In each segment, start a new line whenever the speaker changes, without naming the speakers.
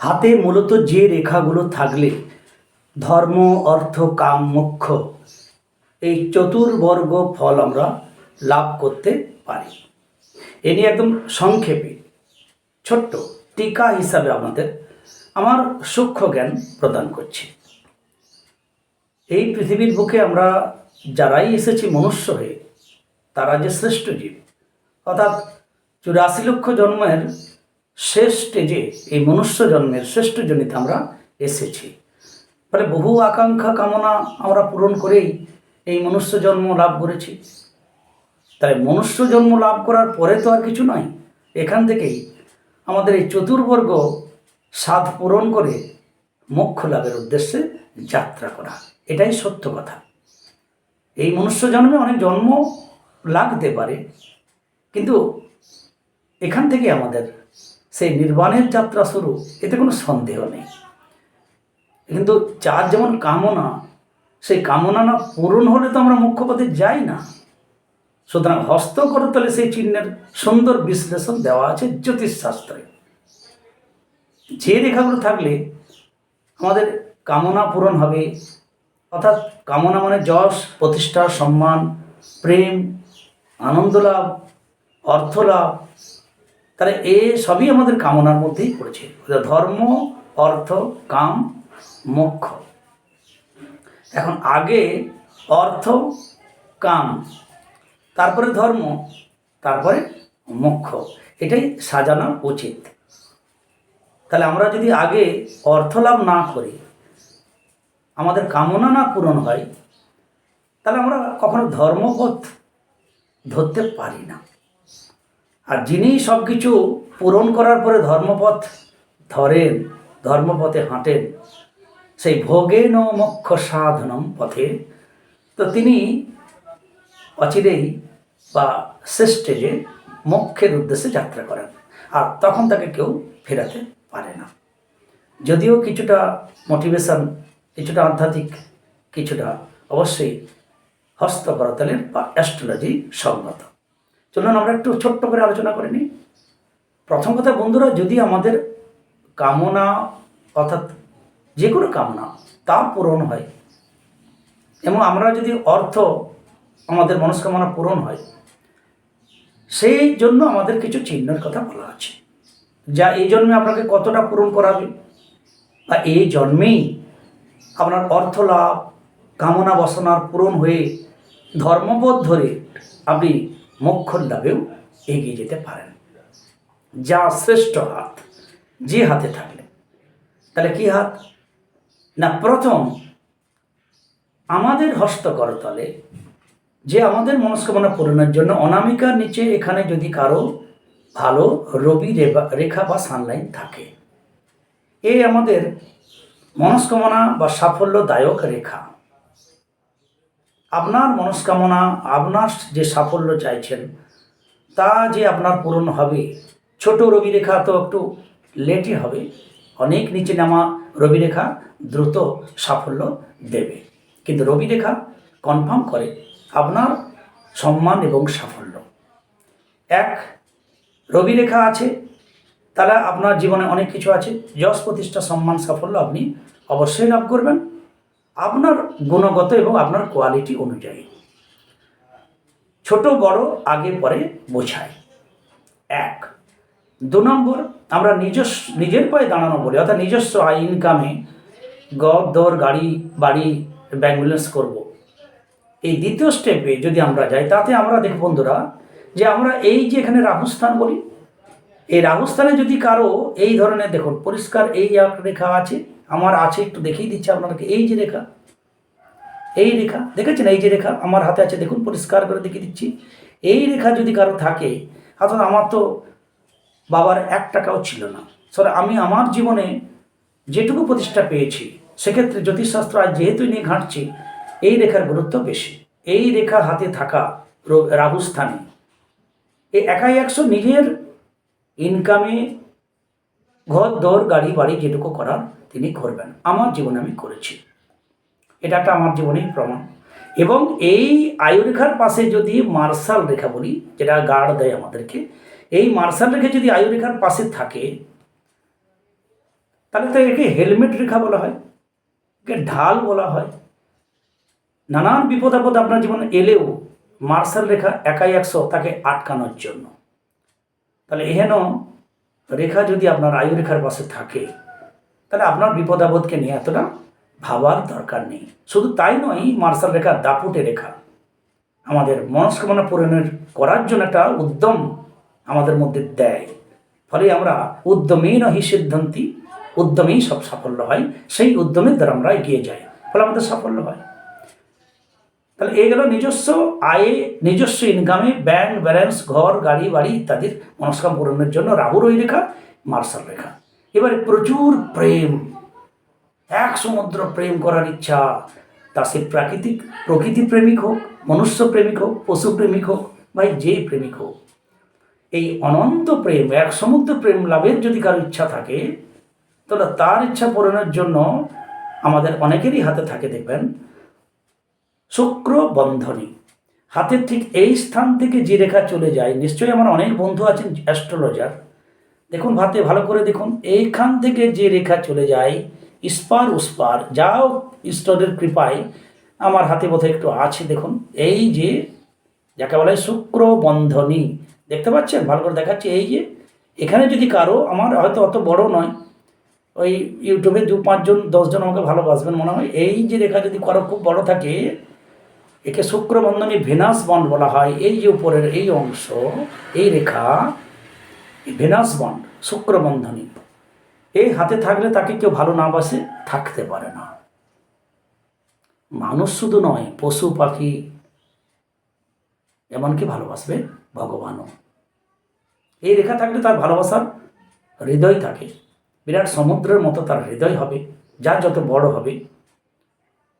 হাতে মূলত যে রেখাগুলো থাকলে ধর্ম, অর্থ, কাম, মোক্ষ, এই চতুর্বর্গ ফল আমরা লাভ করতে পারি। এ নিয়ে একদম সংক্ষেপে, ছোট্ট টিকা হিসাবে আপনাদের আমার সূক্ষ্ম জ্ঞান প্রদান করছি। এই পৃথিবীর বুকে আমরা যারাই এসেছি মনুষ্য হয়ে, তারা যে শ্রেষ্ঠ জীব, অর্থাৎ চুরাশি লক্ষ জন্মের শেষ স্টেজে এই মনুষ্য জন্মের শ্রেষ্ঠ জনিতে আমরা এসেছি। ফলে বহু আকাঙ্ক্ষা কামনা আমরা পূরণ করেই এই মনুষ্য জন্ম লাভ করেছি। তাই মনুষ্য জন্ম লাভ করার পরে তো আর কিছু নয়। এখান থেকেই আমাদের এই চতুর্বর্গ স্বাদ পূরণ করে মোক্ষ লাভের উদ্দেশ্যে যাত্রা করা। এটাই সত্য কথা। এই মনুষ্য জন্মে অনেক জন্ম লাগতে পারে, কিন্তু এখান থেকে আমাদের সেই নির্বাণের যাত্রা শুরু, এতে কোনো সন্দেহ নেই। কিন্তু যার যেমন কামনা, সেই কামনা না পূরণ হলে তো আমরা মুখ্য পথে যাই না। সুতরাং হস্ত করে করতলে সেই চিহ্নের সুন্দর বিশ্লেষণ দেওয়া আছে জ্যোতিষশাস্ত্রে। যে রেখাগুলো থাকলে আমাদের কামনা পূরণ হবে, অর্থাৎ কামনা মানে যশ, প্রতিষ্ঠা, সম্মান, প্রেম, আনন্দ লাভ, অর্থ লাভ তাহলে এ সবই আমাদের কামনার মধ্যেই পড়েছে। ধর্ম, অর্থ, কাম, মোক্ষ। এখন আগে অর্থ, কাম, তারপরে ধর্ম, তারপরে মোক্ষ। এটাই সাজানো উচিত। তাহলে আমরা যদি আগে অর্থ লাভ না করি, আমাদের কামনা না পূরণ হয়, তাহলে আমরা কখনো ধর্মপথ ধরতে পারি না। আর যিনি সব কিছু পূরণ করার পরে ধর্মপথ ধরেন, ধর্মপথে হাঁটেন, সেই ভোগেন মোক্ষ সাধনম পথে, তো তিনি অচিরেই বা শেষ স্টেজে মোক্ষের উদ্দেশ্যে যাত্রা করেন আর তখন তাকে কেউ ফেরাতে পারে না। যদিও কিছুটা মোটিভেশন কিছুটা আধ্যাত্মিক, কিছুটা অবশ্যই হস্তকরতালের বা অ্যাস্ট্রোলজি সঙ্গত। চলুন আমরা একটু ছোট্ট করে আলোচনা করে নিই। প্রথম কথা বন্ধুরা, যদি আমাদের কামনা, অর্থাৎ যে কোনো কামনা, তা পূরণ হয়, এবং আমরা যদি অর্থ আমাদের মনস্কামনা পূরণ হয়, সেই জন্য আমাদের কিছু চিহ্নের কথা বলা আছে। যা এই জন্মে আপনাকে কতটা পূরণ করাবে, বা এই জন্মেই আপনার অর্থ লাভ, কামনা বাসনার পূরণ হয়ে ধর্মবোধ ধরে আপনি মোক্ষ লাভেও এগিয়ে যেতে পারেন। যা শ্রেষ্ঠ হাত, যে হাতে থাকলে। তাহলে কি হাত? না, প্রথম, আমাদের হস্তকরতলে যে আমাদের মনস্কামনা পূরণের জন্য অনামিকার নিচে এখানে যদি কারও ভালো রবি রেখা বা সানলাইন থাকে এই আমাদের মনস্কামনা বা সাফল্যদায়ক রেখা। আপনার মনস্কামনা, আপনার যে সাফল্য চাইছেন, তা যে আপনার পূরণ হবে, ছোট রবি রেখা তো একটু লেটই হবে, অনেক নিচে নামা রবি রেখা দ্রুত সাফল্য দেবে। কিন্তু রবি রেখা কনফার্ম করে আপনার সম্মান এবং সাফল্য। এক রবি রেখা আছে তারা আপনার জীবনে অনেক কিছু আছে, যশ প্রতিষ্ঠা, সম্মান, সাফল্য আপনি অবশ্যই লাভ করবেন। আপনার গুণগত এবং আপনার কোয়ালিটি অনুযায়ী। ছোট, বড়, আগে, পরে, বোঝায়। এক, দু নম্বর, আমরা নিজস্ব, নিজের পায়ে দাঁড়ানো বলি, অর্থাৎ নিজস্ব আয় ইনকামে গড়, দর, গাড়ি, বাড়ি ব্যাংক ব্যালেন্স করব। এই দ্বিতীয় স্টেপে যদি আমরা যাই, তাতে আমরা দেখ বন্ধুরা, যে আমরা এই যে এখানে রাহুস্থান বলি, এই রাহুস্থানে যদি কারও এই ধরনের, দেখুন, পরিষ্কার এই রেখা আছে আমার আছে, একটু দেখেই দিচ্ছি আপনাদেরকে। এই যে রেখা, এই রেখা, দেখেছেন? এই যে রেখা আমার হাতে আছে, দেখুন, পরিষ্কার করে দেখিয়ে দিচ্ছি। এই রেখা যদি কারও থাকে, অর্থাৎ আমার তো বাবার এক টাকাও ছিল না। সরে আমি আমার জীবনে যেটুকু প্রতিষ্ঠা পেয়েছি, সেক্ষেত্রে জ্যোতিষশাস্ত্র আজ যেহেতু নিয়ে ঘাঁটছি, এই রেখার গুরুত্ব বেশি। এই রেখা হাতে থাকা র- রাহু স্থানে একাই একশো নিজের ইনকামে ঘর, দর, গাড়ি, বাড়ি যেটুকু করার তিনি করবেন। আমার জীবনে আমি করেছি। এটা একটা আমার জীবনেই প্রমাণ। এবং এই আয়ুরেখার পাশে যদি মার্শাল রেখা বলি, যেটা গার্ড দেয় আমাদেরকে, এই মার্শাল রেখা যদি আয়ুরেখার পাশে থাকে, তাহলে তো একে হেলমেট রেখা বলা হয়, একে ঢাল বলা হয়। নানান বিপদ আপদ আপনার জীবনে এলেও মার্শাল রেখা একাই একশো, তাকে আটকানোর জন্য। তাহলে এহেন রেখা যদি আপনার আয়ু রেখার পাশে থাকে, তাহলে আপনার বিপদ আপদকে নিয়ে এতটা ভাবার দরকার নেই। শুধু তাই নয়, মার্শাল রেখা দাপুটে রেখা। আমাদের মনস্কামনা পূরণের করার জন্য একটা উদ্যম আমাদের মধ্যে দেয়। ফলে আমরা উদ্যমেই নহি সিদ্ধান্তি উদ্যমেই সব সাফল্য হয়, সেই উদ্যমের দ্বারা আমরা এগিয়ে যাই। ফলে আমাদের সাফল্য হয়। তাহলে এই গেল নিজস্ব আয়ে, নিজস্ব ইনকামে ব্যাংক ব্যালেন্স ঘর, গাড়ি, বাড়ি ইত্যাদির মনস্কাম পূরণের জন্য রাহুর ওই রেখা মার্শাল রেখা। এবারে প্রচুর প্রেম। এক সমুদ্র প্রেম করার ইচ্ছা। তা সে প্রাকৃতিক, প্রকৃতি প্রেমিক হোক, মনুষ্য প্রেমিক হোক, পশু প্রেমিক হোক, বা যে প্রেমিক হোক। এই অনন্ত প্রেম, এক সমুদ্র প্রেম লাভের যদি কারও ইচ্ছা থাকে, তাহলে তার ইচ্ছা পূরণের জন্য আমাদের অনেকেরই হাতে থাকে, দেখবেন শুক্র বন্ধনী। হাতের ঠিক এই স্থান থেকে যে রেখা চলে যায়, নিশ্চয়ই আমার অনেক বন্ধু আছেন অ্যাস্ট্রোলজার। দেখুন ভাতে, ভালো করে দেখুন। এইখান থেকে যে রেখা চলে যায়, ইস্পার উস্পার, যাও ঈশ্বরের কৃপায়, আমার হাতে বোধহয় একটু আছে, দেখুন। এই যে, যাকে বলা শুক্র বন্ধনী। দেখতে পাচ্ছেন? ভালো করে দেখাচ্ছে। এই যে, এখানে যদি কারও, আমার হয়তো অত বড় নয়, ওই ইউটিউবে দু পাঁচজন দশজন আমাকে ভালোবাসবেন মনে হয়। এই যে রেখা যদি কারও খুব বড় থাকে একে শুক্রবন্ধনী ভেনাস বন্ড বলা হয়। এই যে উপরের এই অংশ, এই রেখা ভেনাস বন্ড, শুক্রবন্ধনী এই হাতে থাকলে তাকে কেউ ভালো না বাসে, থাকতে পারে না। মানুষ শুধু নয়, পশু, পাখি, এমনকি ভালোবাসবে ভগবানও। এই রেখা থাকলে তার ভালোবাসার হৃদয় থাকে। বিরাট সমুদ্রের মতো তার হৃদয় হবে যা যত বড় হবে,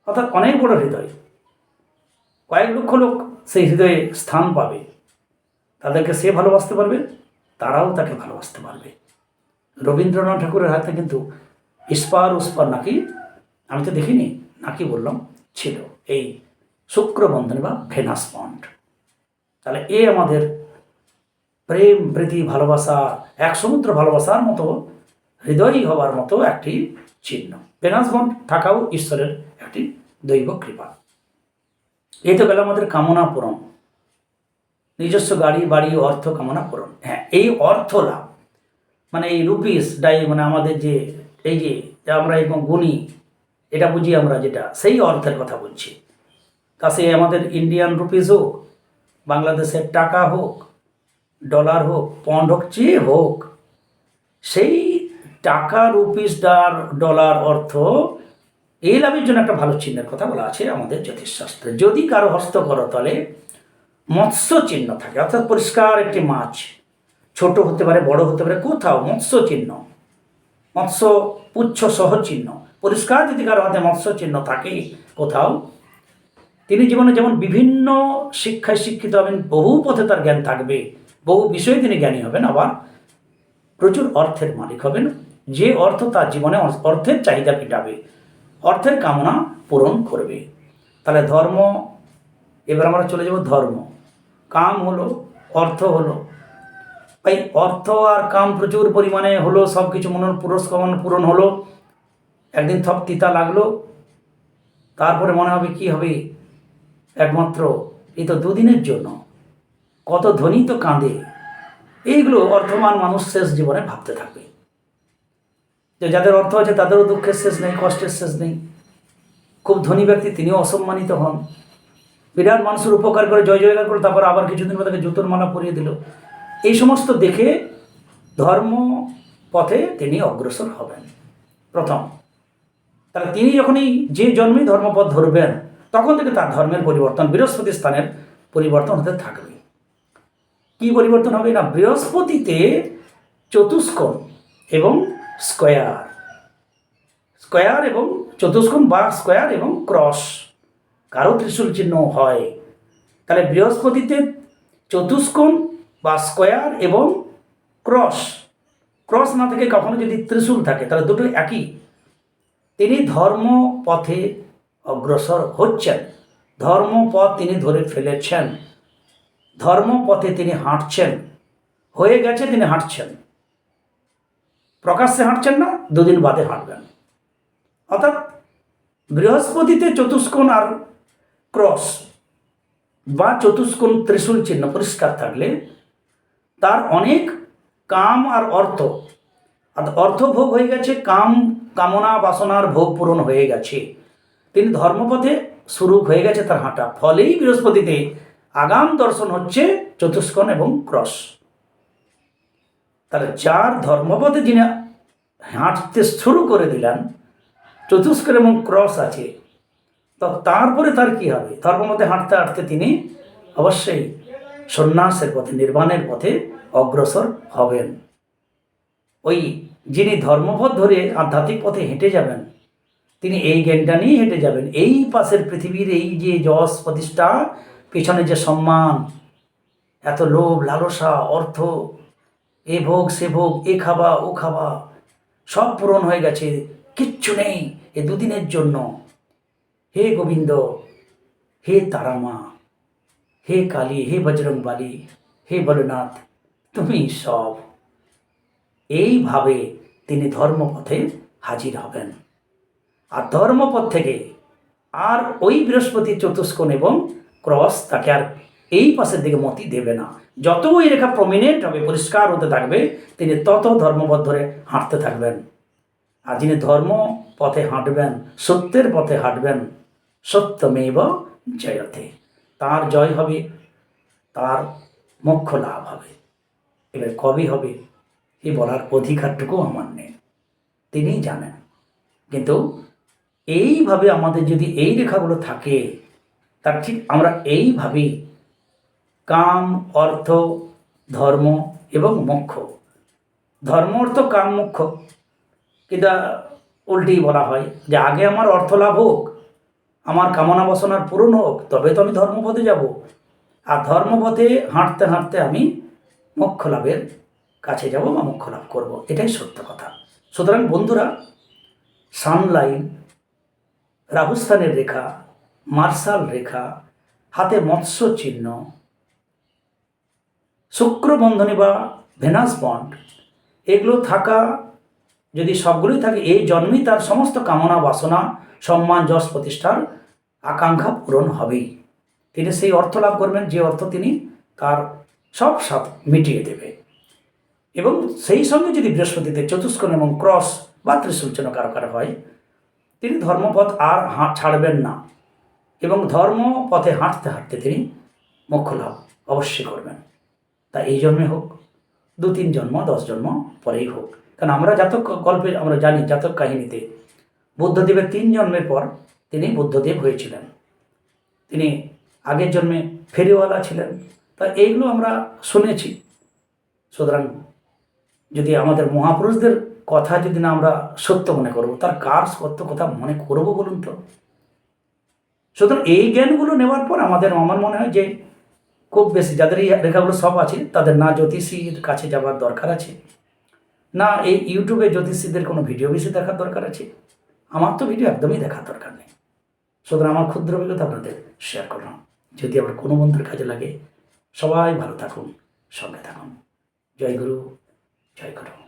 অর্থাৎ অনেক বড় হৃদয়। কয়েক লক্ষ লোক সেই হৃদয়ে স্থান পাবে। তাদেরকে সে ভালোবাসতে পারবে, তারাও তাকে ভালোবাসতে পারবে। রবীন্দ্রনাথ ঠাকুরের হাতে কিন্তু ইস্পার উস্পার নাকি, আমি তো দেখিনি, নাকি বললাম, ছিল এই শুক্রবন্ধনী বা ভেনাস পন্ড তাহলে এ আমাদের প্রেম, প্রীতি, ভালোবাসা, এক সমুদ্র ভালোবাসার মতো, হৃদয়ী হবার মতো একটি চিহ্ন। ভেনাস বন্ড থাকাও ঈশ্বরের একটি দৈব কৃপা। এই তো গেল আমাদের কামনা পূরণ নিজস্ব গাড়ি, বাড়ি, অর্থ কামনা পূরণ হ্যাঁ এই অর্থ লাভ। মানে এই রুপিস, ডাই মানে আমাদের যে, এই যে আমরা এবং গুণী, এটা বুঝি আমরা যেটা, সেই অর্থের কথা বলছি। তা সে আমাদের ইন্ডিয়ান রুপিস হোক, বাংলাদেশের টাকা হোক ডলার হোক পন্ড হোক, যে হোক, সেই টাকা, রুপিস ডার ডলার অর্থ এই লাভের জন্য একটা ভালো চিহ্নের কথা বলা আছে আমাদের জ্যোতিষশাস্ত্রে। যদি কারও হস্ত করতলে মৎস্য চিহ্ন থাকে, অর্থাৎ পরিষ্কার একটি মাছ, ছোট হতে পারে, বড় হতে পারে, কোথাও মৎস্য চিহ্ন, মৎস্য পুচ্ছ সহ চিহ্ন, পরিষ্কার যদি কারও হাতে মৎস্য চিহ্ন থাকে কোথাও, তিনি জীবনে যেমন বিভিন্ন শিক্ষায় শিক্ষিত হবেন, বহু পথে তার জ্ঞান থাকবে, বহু বিষয়ে তিনি জ্ঞানী হবেন, আবার প্রচুর অর্থের মালিক হবেন, যে অর্থ তার জীবনে অর্থের চাহিদা মেটাবে। অর্থের কামনা পূরণ করবে। তাহলে ধর্ম, এবার আমরা চলে যাব ধর্ম। কাম হলো, অর্থ হলো। এই অর্থ আর কাম প্রচুর পরিমাণে হলো সব কিছু মনের পুরস্কার পূরণ হলো। একদিন থপ তিতা লাগল, তারপরে মনে হবে কি হবে? একমাত্র এই তো দুদিনের জন্য। কত ধনী তো কাঁদে। এইগুলো অর্থমান মানুষ শেষ জীবনে ভাবতে থাকবে। যে যাদের অর্থ আছে তাদেরও দুঃখের শেষ নেই, কষ্টের শেষ নেই। খুব ধনী ব্যক্তি, তিনিও অসম্মানিত হন। বিরাট মানুষের উপকার করে, জয় জয়গার করে, তারপর আবার কিছুদিন পর তাকে জুতোর মালা পরিয়ে দিল। এই সমস্ত দেখে ধর্ম পথে তিনি অগ্রসর হবেন। প্রথম, তাহলে তিনি যখনই যে জন্মেই ধর্মপথ ধরবেন, তখন থেকে তার ধর্মের পরিবর্তন, বৃহস্পতি স্থানের পরিবর্তন হতে থাকবে। কি পরিবর্তন হবে? না, বৃহস্পতিতে চতুষ্কোণ এবং স্কোয়ার। স্কোয়ার এবং চতুষ্কোণ বা স্কোয়ার এবং ক্রস। কারও ত্রিশূল চিহ্ন হয়। তাহলে বৃহস্পতিতে চতুষ্কোণ বা স্কোয়ার এবং ক্রস। ক্রস না থেকে কখনো যদি ত্রিশূল থাকে, তাহলে দুটো একই। তিনি ধর্ম পথে অগ্রসর হচ্ছেন। ধর্মপথ তিনি ধরে ফেলেছেন। ধর্মপথে তিনি হাঁটছেন। হয়ে গেছে তিনি হাঁটছেন। প্রকাশ্যে হাঁটছেন না, দুদিন বাদে হাঁটবেন। অর্থাৎ বৃহস্পতিতে চতুষ্কোণ আর ক্রস বা চতুষ্কোণ ত্রিশূল চিহ্ন পরিষ্কার থাকলে তার অনেক কাম আর অর্থ অর্থ ভোগ হয়ে গেছে, কাম, কামনা, বাসনার ভোগ পূরণ হয়ে গেছে। তিনি ধর্মপথে শুরু হয়ে গেছে তার হাঁটা। ফলেই বৃহস্পতিতে আগাম দর্শন হচ্ছে চতুষ্কোণ এবং ক্রস। তাহলে যার ধর্মপথে যিনি হাঁটতে শুরু করে দিলেন, চতুষ্কোণ এবং ক্রস আছে, তো তারপরে তার কি হবে? তার মধ্যে হাঁটতে হাঁটতে তিনি অবশ্যই সন্ন্যাসের পথে, নির্বাণের পথে অগ্রসর হবেন। ওই যিনি ধর্মপথ ধরে আধ্যাত্মিক পথে হেঁটে যাবেন, তিনি এই জ্ঞানটা নিয়ে হেঁটে যাবেন। এই পাশের পৃথিবীর এই যে যশ প্রতিষ্ঠা, পেছনে যে সম্মান, এত লোভ, লালসা, অর্থ, এ ভোগ, সে ভোগ, এ খাবা, ও খাবা সব পূরণ হয়ে গেছে, কিচ্ছু নেই এ দুদিনের জন্য। হে গোবিন্দ, হে তারামা, হে কালী, হে বজরংবালী, হে বলনাথ, তুমি সব এইভাবে তিনি ধর্মপথে হাজির হবেন। আর ধর্মপথ থেকে আর ওই বৃহস্পতি চতুষ্কোণ এবং ক্রস তাকে আর এই পাশের দিকে মতি দেবে না। যত ওই রেখা প্রমিনেন্ট হবে, পরিষ্কার হতে থাকবে, তিনি তত ধর্মপথ ধরে হাঁটতে থাকবেন। আর যিনি ধর্ম পথে হাঁটবেন, সত্যের পথে হাঁটবেন, সত্যমেব জয়তে। তার জয় হবে, তার মোক্ষ লাভ হবে। এবার কবে হবে এই বলার অধিকারটুকু আমার নেই। তিনি জানেন। কিন্তু এইভাবে আমাদের যদি এই রেখাগুলো থাকে, তার ঠিক আমরা এইভাবেই কাম, অর্থ, ধর্ম এবং মোক্ষ। ধর্ম, অর্থ, কাম, মোক্ষ। কিন্তু উল্টেই বলা হয় যে আগে আমার অর্থ লাভ হোক, আমার কামনা বাসনার পূরণ হোক, তবে তো আমি ধর্মপথে যাব। আর ধর্মপথে হাঁটতে হাঁটতে আমি মোক্ষ লাভের কাছে যাব বা মোক্ষ লাভ করব, এটাই সত্য কথা। সুতরাং বন্ধুরা সানলাইন রাহুস্থানের রেখা, মার্শাল রেখা, হাতে মৎস্য চিহ্ন শুক্র বন্ধনী বা ভেনাস বন্ড, এগুলো থাকা, যদি সবগুলোই থাকে, এই জন্মেই তার সমস্ত কামনা, বাসনা, সম্মান, যশ প্রতিষ্ঠার আকাঙ্ক্ষা পূরণ হবেই। তিনি সেই অর্থ লাভ করবেন, যে অর্থ তিনি তার সব সাথ মিটিয়ে দেবে। এবং সেই সঙ্গে যদি বৃহস্পতিতে চতুষ্কোণ এবং ক্রস বা ত্রিসূচন কারও কারও হয়, তিনি ধর্মপথ আর ছাড়বেন না। এবং ধর্ম পথে হাঁটতে হাঁটতে তিনি মোক্ষ লাভ অবশ্যই করবেন। তা এই জন্মে হোক দু তিন জন্ম, দশ জন্ম পরেই হোক। কারণ আমরা জাতক গল্পে আমরা জানি জাতক কাহিনীতে বুদ্ধদেবের তিন জন্মের পর তিনি বুদ্ধদেব হয়েছিলেন। তিনি আগের জন্মে ফেরিওয়ালা ছিলেন। তা এইগুলো আমরা শুনেছি। সুতরাং যদি আমাদের মহাপুরুষদের কথা যদি না আমরা সত্য মনে করব, তার কার সত্য কথা মনে করব বলুন তো? সুতরাং এই জ্ঞানগুলো নেওয়ার পর আমাদের আমার মনে হয় যে খুব বেশি যাদের এই রেখাগুলো সব আছে, তাদের না জ্যোতিষীর কাছে যাওয়ার দরকার আছে, না এই ইউটিউবে জ্যোতিষীদের কোনো ভিডিও বেশি দেখার দরকার আছে। আমার তো ভিডিও একদমই দেখার দরকার নেই। সুতরাং আমার ক্ষুদ্র অভিজ্ঞতা আপনাদের শেয়ার করলাম। যদি আবার কোনো বন্ধুর কাজে লাগে, সবাই ভালো থাকুন, সঙ্গে থাকুন। জয় গুরু জয় গুরু